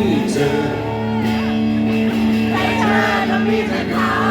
me to. They tried to meet the now.